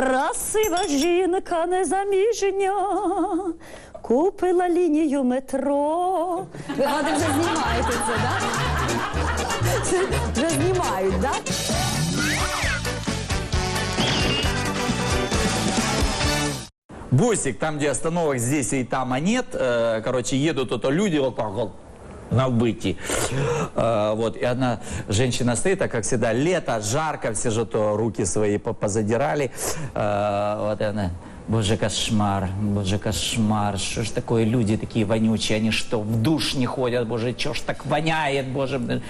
Красива жінка незаміжня купила лінію метро. Ви гади вже знімаєте це, так? Це вже знімають, так? Бусик, там, где остановок здесь и там, а нет, э, короче, едут это люди вот так вот на быке. Э, вот, и одна женщина стоит, а как всегда, лето, жарко, все же то руки свои по- позадирали. Э, вот и она, боже, кошмар, боже, кошмар, что ж такое, люди такие вонючие, они что, в душ не ходят, боже, что ж так воняет, боже. блин».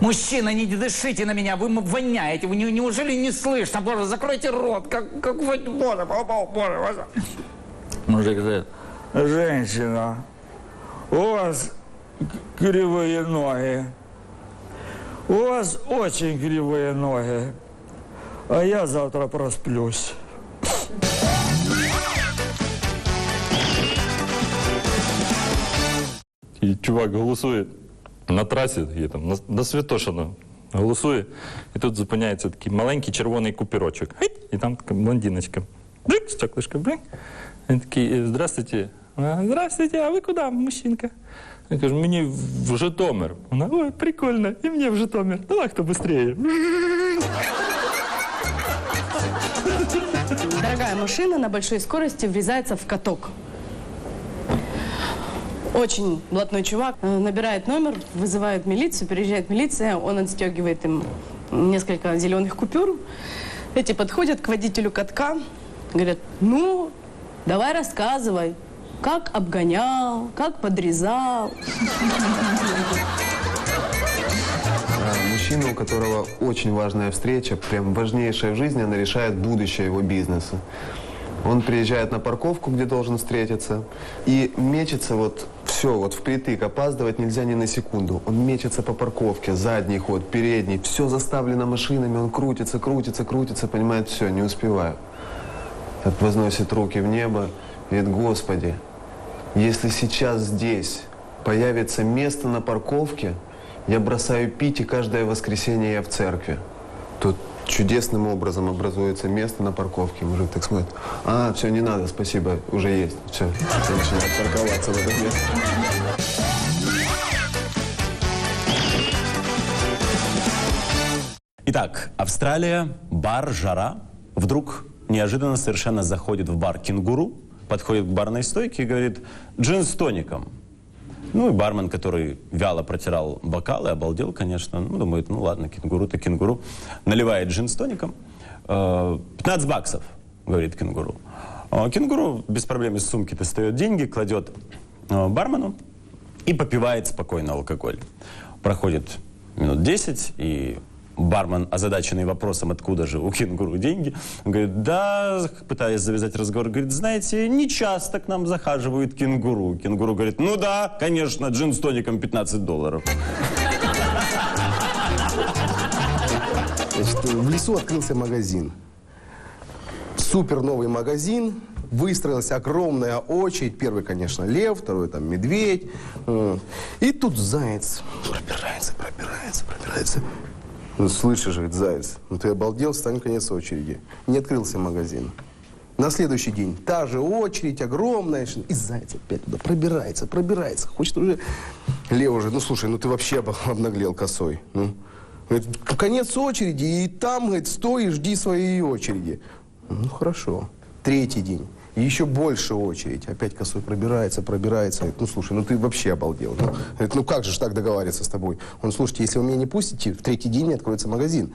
Мужчина, не дышите на меня, вы воняете, вы не- неужели не слышно? Боже, закройте рот, как, как вы, боже, боже, боже, боже. Мужик говорит, женщина, у вас к- кривые ноги. У вас очень кривые ноги. А я завтра просплюсь. І чувак голосує на трасі, є там, на, на Святошина. Голосує, і тут зупиняється такий маленький червоний купірочок. Геть, І там така блондиночка. Брик, стеклышко, брик. Він такий, «Е, здравствуйте. Вона, здравствуйте, а ви куди, мужчинка? Я кажу, мені в в Житомир. Вона, ой, прикольно, і мені в Житомир. Давай, хто швидше. Дорогая машина на большой скорости врезается в каток. Очень блатной чувак э, набирает номер, вызывает милицию, приезжает милиция, он отстегивает им несколько зеленых купюр. Эти подходят к водителю катка, говорят, ну, давай рассказывай, как обгонял, как подрезал. А, Мужчина, у которого очень важная встреча, прям важнейшая в жизни, она решает будущее его бизнеса. Он приезжает на парковку, где должен встретиться, и мечется вот все, вот впритык, опаздывать нельзя ни на секунду. Он мечется по парковке, задний ход, передний, все заставлено машинами, он крутится, крутится, крутится, понимает, все, не успеваю. Так возносит руки в небо, говорит, Господи, если сейчас здесь появится место на парковке, я бросаю пить, и каждое воскресенье я в церкви. Тут чудесным образом образуется место на парковке. Мужик так смотрит. А, все, не надо, спасибо, уже есть. Все, начинает парковаться в это место. Итак, Австралия, бар, жара. Вдруг неожиданно совершенно заходит в бар кенгуру, подходит к барной стойке и говорит «джин с тоником». Ну и бармен, который вяло протирал бокалы, обалдел, конечно. Ну, думает, ну ладно, кенгуру-то кенгуру. Наливает джин с тоником. Э, 15 баксов, говорит кенгуру. А кенгуру без проблем из сумки достает деньги, кладет э, бармену и попивает спокойно алкоголь. Проходит минут 10, и бармен, озадаченный вопросом, откуда же у кенгуру деньги, говорит, да, пытаясь завязать разговор, говорит, знаете, не часто к нам захаживают кенгуру. Кенгуру говорит, ну да, конечно, джин с тоником 15 долларов. Значит, в лесу открылся магазин. Супер новый магазин. Выстроилась огромная очередь. Первый, конечно, лев, второй там медведь. М. И тут заяц пробирается, пробирается, пробирается. Ну, слышишь, говорит, заяц, ну ты обалдел, стань конец очереди. Не открылся магазин. На следующий день та же очередь огромная, и заяц опять туда пробирается, пробирается. Хочет уже... Лев уже, ну слушай, ну ты вообще об- обнаглел косой. Ну, Говорит, конец очереди, и там, говорит, стой и жди своей очереди. Ну, хорошо. Третий день. И еще больше очередь. Опять косой пробирается, пробирается. Говорит, ну, слушай, ну ты вообще обалдел. Ну, говорит, ну как же так договариваться с тобой? Он, слушайте, если вы меня не пустите, в третий день не откроется магазин.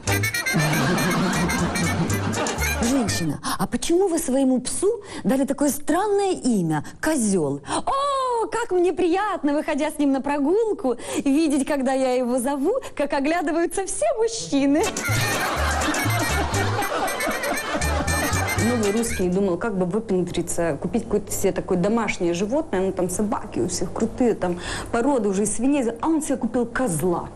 Женщина, а почему вы своему псу дали такое странное имя – Козел? О, как мне приятно, выходя с ним на прогулку, видеть, когда я его зову, как оглядываются все мужчины. Новый русский думал, как бы выпендриться, купить какое-то себе такое домашнее животное, ну там собаки у всех крутые, там породы уже из свиней, а он себе купил козла.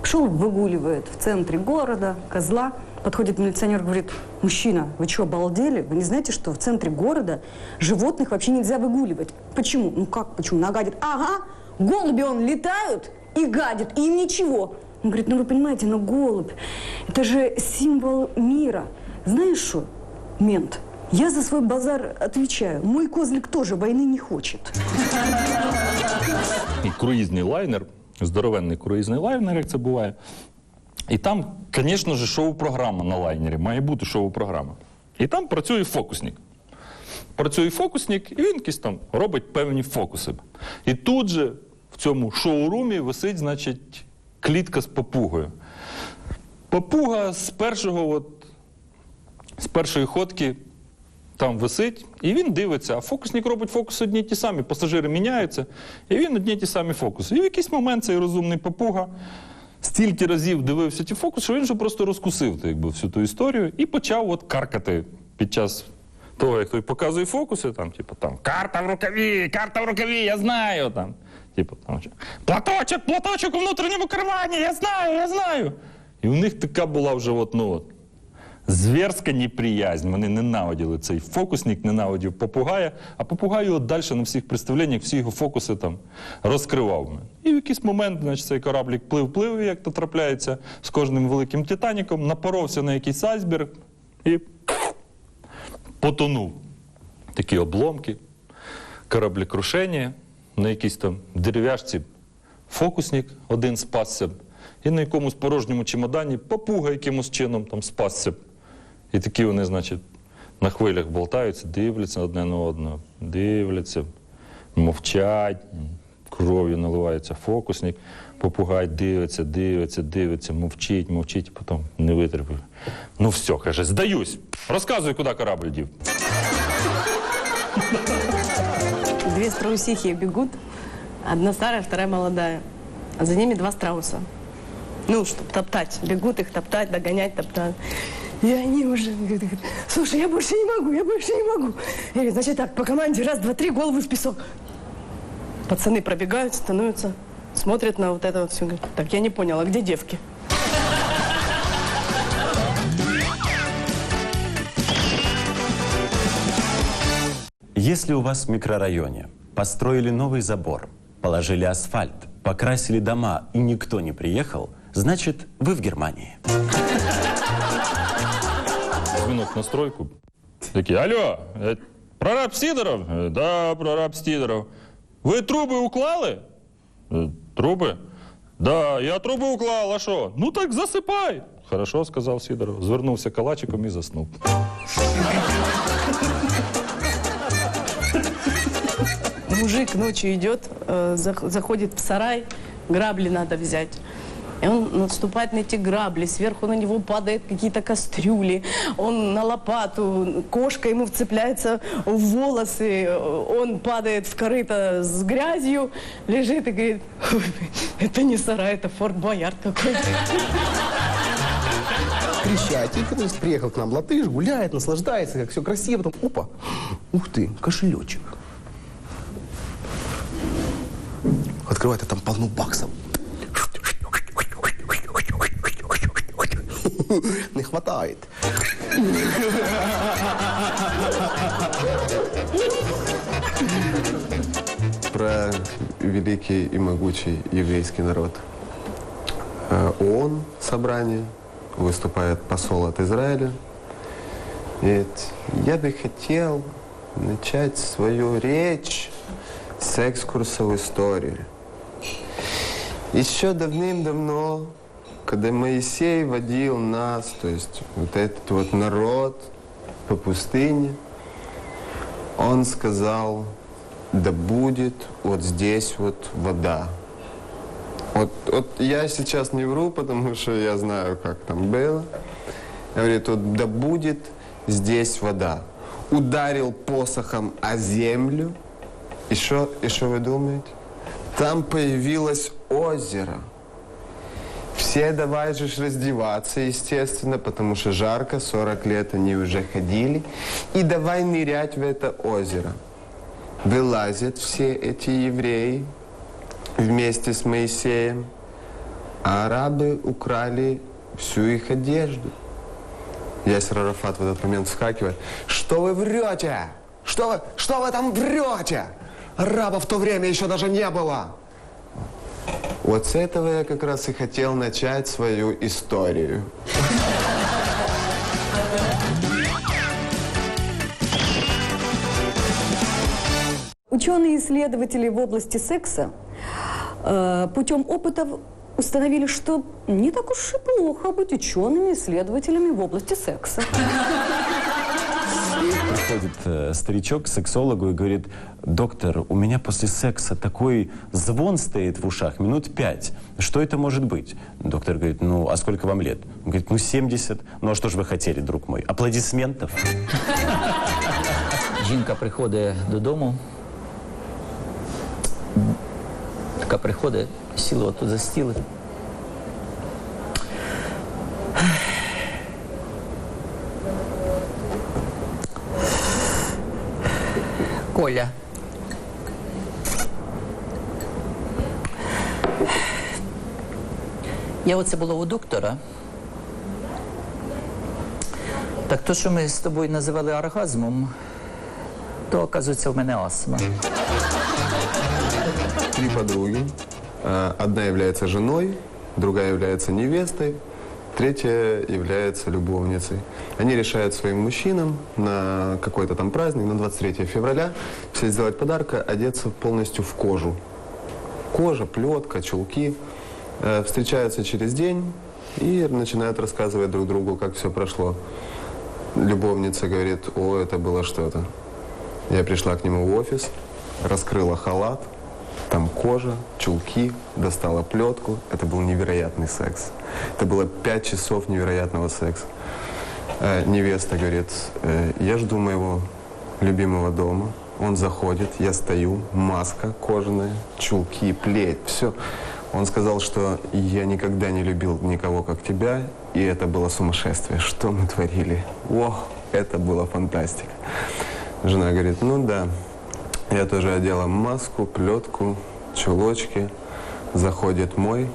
Пошел выгуливает в центре города козла, Подходит милиционер, говорит, мужчина, вы что, обалдели? Вы не знаете, что в центре города животных вообще нельзя выгуливать? Почему? Ну как почему? Нагадит. Ага, голуби он летают и гадят, и им ничего. Он говорит, ну вы понимаете, но голубь, это же символ мира. Знаешь что, мент, я за свой базар отвечаю. Мой козлик тоже войны не хочет. Круїзний лайнер, здоровенний круїзний лайнер, як це буває. І там, звісно ж, шоу-програма на лайнері. Має бути шоу-програма. І там працює фокусник. Працює фокусник, і він якісь там робить певні фокуси. І тут же в цьому шоурумі висить, значить, клітка з папугою. Папуга з першого, от, з першої ходки там висить, і він дивиться, а фокусник робить фокуси одні й ті самі, пасажири міняються, і він одні й ті самі фокуси. І в якийсь момент цей розумний папуга стільки разів дивився ті фокуси, що він вже просто розкусив якби, всю ту історію і почав от каркати під час того, як той показує фокуси, там, типу, там, карта в рукаві, карта в рукаві, я знаю. Там, типу, там, платочок, платочок у внутрішньому кармані, я знаю, я знаю. І у них така була вже от, ну, от, Зверська неприязнь. Вони ненавиділи цей фокусник, ненавидів попугая, а попугай його далі на всіх представленнях, всі його фокуси там розкривав. І в якийсь момент значить, цей кораблік плив-плив, як то трапляється, з кожним великим Титаніком, напоровся на якийсь айсберг і потонув. Такі обломки, кораблекрушення, на якійсь там дерев'яшці фокусник один спасся, і на якомусь порожньому чемодані папуга якимось чином там спасся. І такі вони, значить, на хвилях болтаються, дивляться одне на одного, дивляться, мовчать, кров'ю наливається фокусник, попугай дивиться, дивиться, дивиться, мовчить, мовчить, і потім не витерпів. Ну все, каже, здаюсь. Розказуй, куди корабль дів. Две страусихи бегут, одна старая, вторая молодая. А за ними два страуса. Ну, чтобы топтать. Бегут их топтать, догонять, топтать. И они уже говорят, слушай, я больше не могу, я больше не могу. Я говорю, значит так, по команде раз, два, три, голову в песок. Пацаны пробегают, становятся, смотрят на вот это вот все. Говорят, так, я не понял, а где девки? Если у вас в микрорайоне построили новый забор, положили асфальт, покрасили дома и никто не приехал, значит, вы в Германии Дзвінок на стройку. Такі, алло, е, прораб Сидоров? «Е, Да, прораб Сидоров. Ви труби уклали? «Е, Труби? Да, я труби уклав, а що? Ну так засипай. Хорошо, сказав Сидоров. Звернувся калачиком і заснув. Мужик ночью идет, э, зах- заходит в сарай, грабли надо взять. И он наступает на эти грабли, сверху на него падают какие-то кастрюли, он на лопату, кошка ему вцепляется в волосы, он падает в корыто с грязью, лежит и говорит, «Ой, это не сарай, это Форт Боярд какой-то. Крещатик, то есть приехал к нам латыш, гуляет, наслаждается, как все красиво. Потом, опа, ух ты, кошелечек. Открывает, а там полно баксов. Не хватает. Про великий и могучий еврейский народ. Э, ООН собрание, выступает посол от Израиля. Говорит, я бы хотел начать свою речь с экскурса в историю. Еще давным-давно, когда Моисей водил нас, то есть вот этот вот народ по пустыне, он сказал, да будет вот здесь вот вода. Вот, вот я сейчас не вру, потому что я знаю, как там было. Говорит, вот да будет здесь вода. Ударил посохом о землю. И что и что вы думаете? Там появилось озеро. Все давай же раздеваться, естественно, потому что жарко, 40 лет они уже ходили. И давай нырять в это озеро. Вылазят все эти евреи вместе с Моисеем, а арабы украли всю их одежду. Ясер Арафат в этот момент вскакивает. Что вы врете? Что вы, что вы там врете? Араба в то время еще даже не было. Вот с этого я как раз и хотел начать свою историю. Ученые-исследователи в области секса э, путем опытов установили, что не так уж и плохо быть учеными-исследователями в области секса. Приходит э, старичок к сексологу и говорит, доктор, у меня после секса такой звон стоит в ушах минут пять. Что это может быть? Доктор говорит, ну, а сколько вам лет? Он говорит, ну, 70. Ну, а что же вы хотели, друг мой? Аплодисментов? Жінка приходить додому. Така приходить, сіла отут за стіл. Коля. Я оце була у доктора. Так то, що ми з тобою називали оргазмом, то, оказується, в мене астма. Три подруги. Э, Одна является женой, другая является невестой, третья является любовницей. Они решают своим мужчинам на какой-то там праздник, на 23 февраля, все сделать подарка, одеться полностью в кожу. Кожа, плетка, чулки. Э, Встречаются через день и начинают рассказывать друг другу, как все прошло. Любовница говорит, о, это было что-то. Я пришла к нему в офис, раскрыла халат, там кожа, чулки, достала плетку. Это был невероятный секс. Это было пять часов невероятного секса. Э, невеста говорит, «Э, я жду моего любимого дома. Он заходит, я стою, маска кожаная, чулки, плеть, все. Он сказал, что я никогда не любил никого, как тебя, и это было сумасшествие. Что мы творили? О, это была фантастика. Жена говорит, ну да, я тоже одела маску, плетку, чулочки. Заходит мой,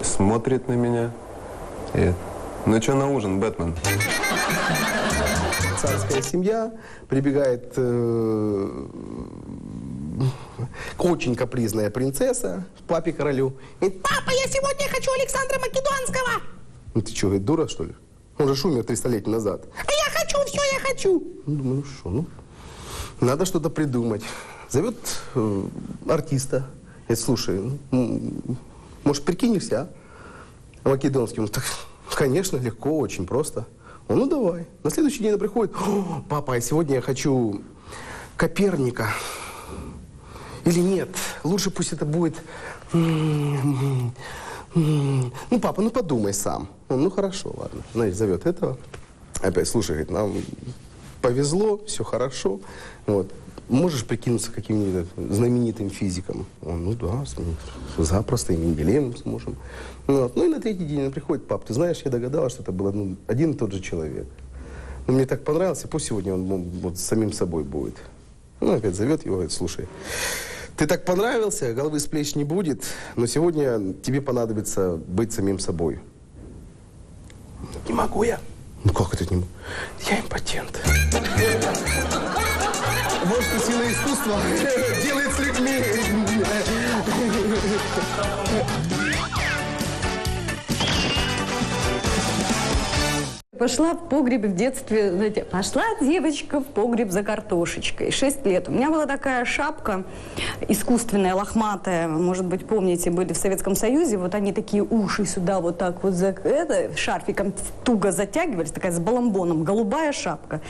смотрит на меня. И, ну что на ужин, Бэтмен? Царская семья прибегает э, очень капризная принцесса к папе королю. Говорит, папа, я сегодня хочу Александра Македонского. Ну ты что, дура что ли? Он же умер 300 лет назад. А я хочу, все я хочу. Ну, думаю, ну что, ну, надо что-то придумать. Зовет э, артиста. Говорит, слушай, ну, может, прикинешься, а? Македонский. Он так, конечно, легко, очень просто. Он, ну давай. На следующий день она приходит. «О, папа, а сегодня я хочу Коперника. Или нет, лучше пусть это будет... Ну, папа, ну подумай сам. Он, ну хорошо, ладно. Значит, зовет этого. Опять, слушай, говорит, нам повезло, все хорошо. Вот. Можешь прикинуться каким-нибудь знаменитым физиком? Он, ну да, запросто, и Менделеевым сможем. Ну, вот. ну и на третий день он приходит, пап, ты знаешь, я догадалась, что это был ну, один и тот же человек. Ну, мне так понравился, пусть сегодня он ну, вот, самим собой будет. Ну, опять зовет его, говорит, слушай, ты так понравился, головы с плеч не будет, но сегодня тебе понадобится быть самим собой. Не могу я. Ну как это не могу? Я импотент. Вот что сила искусства делает с людьми. Пошла в погреб в детстве, знаете, пошла девочка в погреб за картошечкой. Шесть лет. У меня была такая шапка искусственная, лохматая. Может быть, помните, были в Советском Союзе. Вот они такие уши сюда вот так вот за, это, шарфиком туго затягивались, такая с баламбоном, голубая шапка.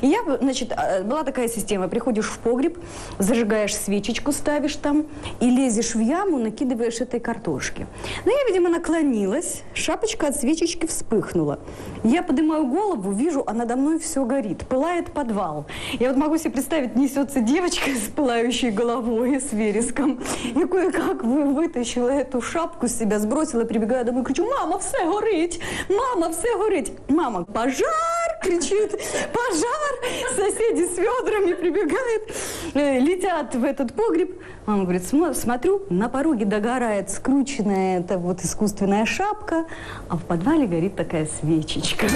И я, значит, а, была такая система. Приходишь в погреб, зажигаешь свечечку, ставишь там и лезешь в яму, накидываешь этой картошки. Но я, видимо, наклонилась, шапочка от свечечки вспыхнула. Я поднимаю голову, вижу, а надо мной все горит, пылает подвал. Я вот могу себе представить, несется девочка с пылающей головой, с вереском. Я кое-как вы- вытащила эту шапку с себя, сбросила, прибегаю домой, кричу, мама, все горить, мама, все горить. Мама, пожар, кричит, пожар. соседи с ведрами прибегают, э, летят в этот погреб. Он говорит, «Смо- смотрю, на пороге догорает скрученная эта вот искусственная шапка, а в подвале горит такая свечечка.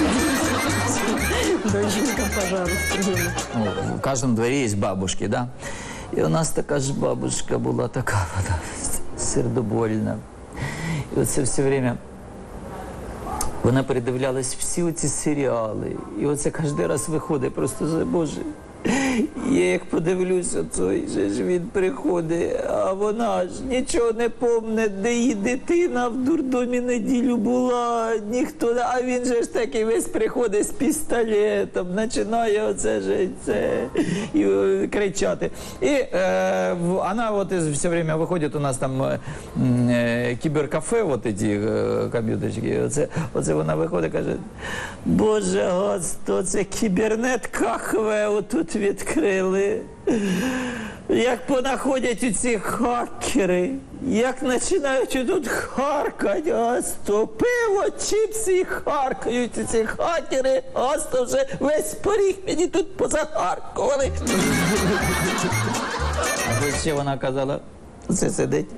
Доченька. Ну, в каждом дворе есть бабушки, да? І у нас така ж бабушка була така вот, сердобольна. І оце все время вона передивлялась всі оці серіали. І оце кожен раз виходить, просто Боже. Я як подивлюся, той же ж він приходить, а вона ж нічого не помне, де її дитина в дурдомі неділю була, ніхто, а він же ж такий весь приходить з пістолетом, починає оце ж і е, кричати. І е, вона от все время виходить, у нас там е, е, кіберкафе, от ці е, комп'ютерчики, оце, оце вона виходить, каже, Боже, Господи, це кібернет кахве отут відкрили. Як понаходять ці хакери, як починають тут харкати, пиво, чіпси і харкають ці хакери, ас то вже весь поріг мені тут позахаркували. А ще вона казала, це сидить.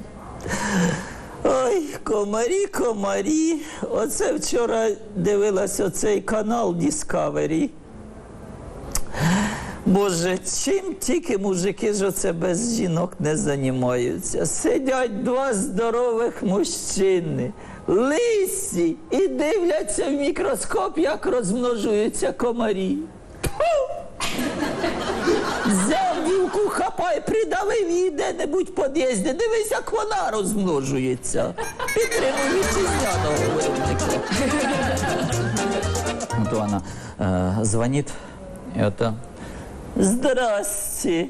Ой, комарі, комарі. Оце вчора дивилась оцей канал Discovery. Боже, чим тільки мужики ж оце без жінок не займаються. Сидять два здорових мужчини, лисі, і дивляться в мікроскоп, як розмножуються комарі. Взяв вілку, хапай, придавив її де-небудь під'їзді. Дивись, як вона розмножується. Підтримуй вітчизняного виробника. Она э, звонит, это... Здрасте.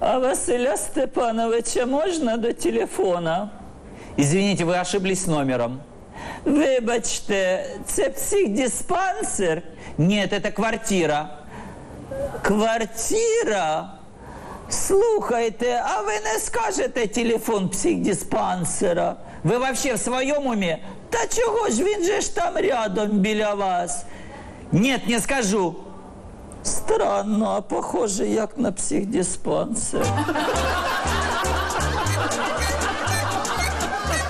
А Василя Степановича можно до телефона? Извините, вы ошиблись номером. Вибачте, це психдиспансер? Нет, это квартира. Квартира? Слухайте, а ви не скажете телефон психдиспансера? Ви вообще в своєму умі? Та чого ж він же ж там рядом біля вас? Нет, не скажу. Странно, а похоже, як на психдиспансер.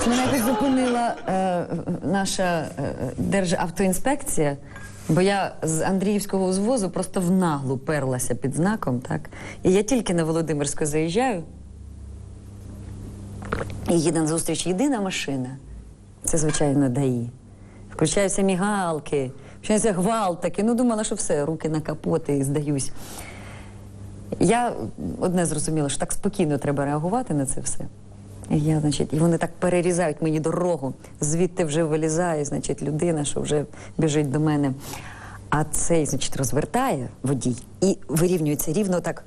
Мене якось зупинила е, наша е, Державтоінспекція, бо я з Андріївського узвозу просто в наглу перлася під знаком, так? І я тільки на Володимирську заїжджаю. І їде на зустріч єдина машина. Це, звичайно, ДАІ. Включаються мігалки, включається гвалт такий. Ну, думала, що все, руки на капоти і здаюсь. Я одне зрозуміла, що так спокійно треба реагувати на це все. І я, значить, і вони так перерізають мені дорогу. Звідти вже вилізає, значить, людина, що вже біжить до мене. А цей, значить, розвертає водій і вирівнюється рівно так.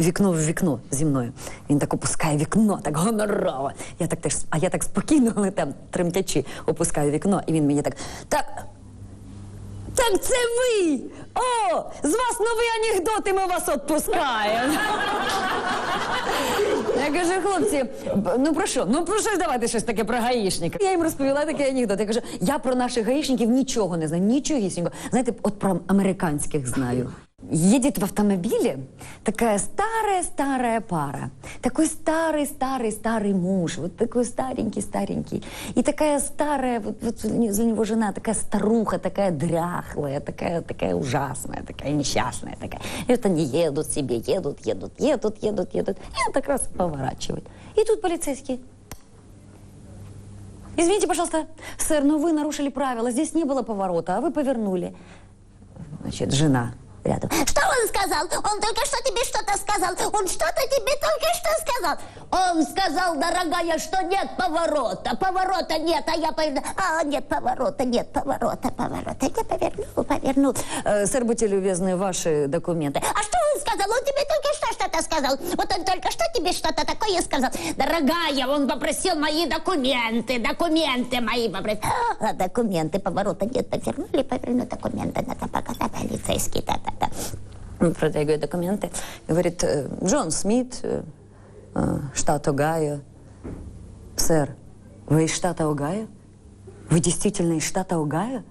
Вікно в вікно зі мною. Він так опускає вікно, так гонорово. Я так теж, а я так спокійно, але там тремтячи, опускаю вікно, і він мені так. Так, так це ви! О, з вас новий анекдот, і ми вас відпускаємо. Я кажу, хлопці, ну про що? Ну про що ж давайте щось таке про гаїшника? Я їм розповіла такий анекдот. Я кажу, я про наших гаїшників нічого не знаю, нічогісінько. Знаєте, от про американських знаю. Едет в автомобиле такая старая-старая пара. Такой старый-старый-старый муж. Вот такой старенький-старенький. И такая старая, вот, вот за него жена такая старуха, такая дряхлая, такая, такая ужасная, такая несчастная. Такая. И вот они едут себе, едут, едут, едут, едут, едут. И он так раз поворачивает. И тут полицейский. Извините, пожалуйста, сэр, но вы нарушили правила. Здесь не было поворота, а вы повернули. Значит, жена рядом. Что он сказал? Он только что тебе что-то сказал. Он что-то тебе только что сказал. Он сказал, дорогая, что нет поворота. Поворота нет, а я поверну. А, нет поворота, нет поворота, поворота. Я поверну, поверну. Э, сэр, будьте любезны, ваши документы. А что он сказал? Он тебе только что что-то сказал. Вот он только что тебе что-то такое сказал. Дорогая, он попросил мои документы. Документы мои попросил. А, документы, поворота нет. Повернули, поверну документы. Надо пока полицейский. Та-та-та. Он Протягивает документы. Говорит, э, Джон Смит, э, штат Огайо. Сэр, вы из штата Огайо? Вы действительно из штата Огайо?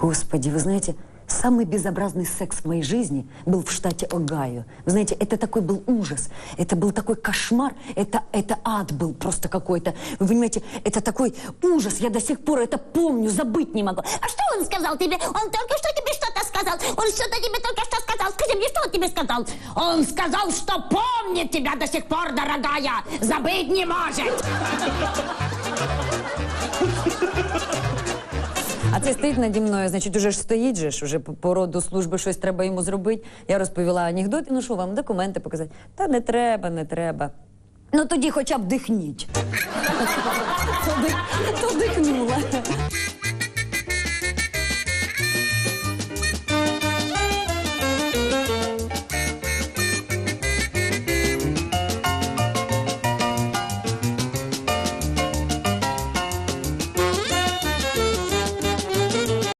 Господи, вы знаете, Самый безобразный секс в моей жизни был в штате Огайо. Вы знаете, это такой был ужас, это был такой кошмар, это, это ад был просто какой-то. Вы понимаете, это такой ужас, я до сих пор это помню, забыть не могу. А что он сказал тебе? Он только что тебе что-то сказал. Он что-то тебе только что сказал. Скажи мне, что он тебе сказал? Он сказал, что помнит тебя до сих пор, дорогая. Забыть не может. А це стоїть наді мною, значить, уже ж стоїть же ж, уже по, роду служби щось треба йому зробити. Я розповіла анекдот, ну що вам, документи показати? Та не треба, не треба. Ну тоді хоча б дихніть. То дих- То дихнула.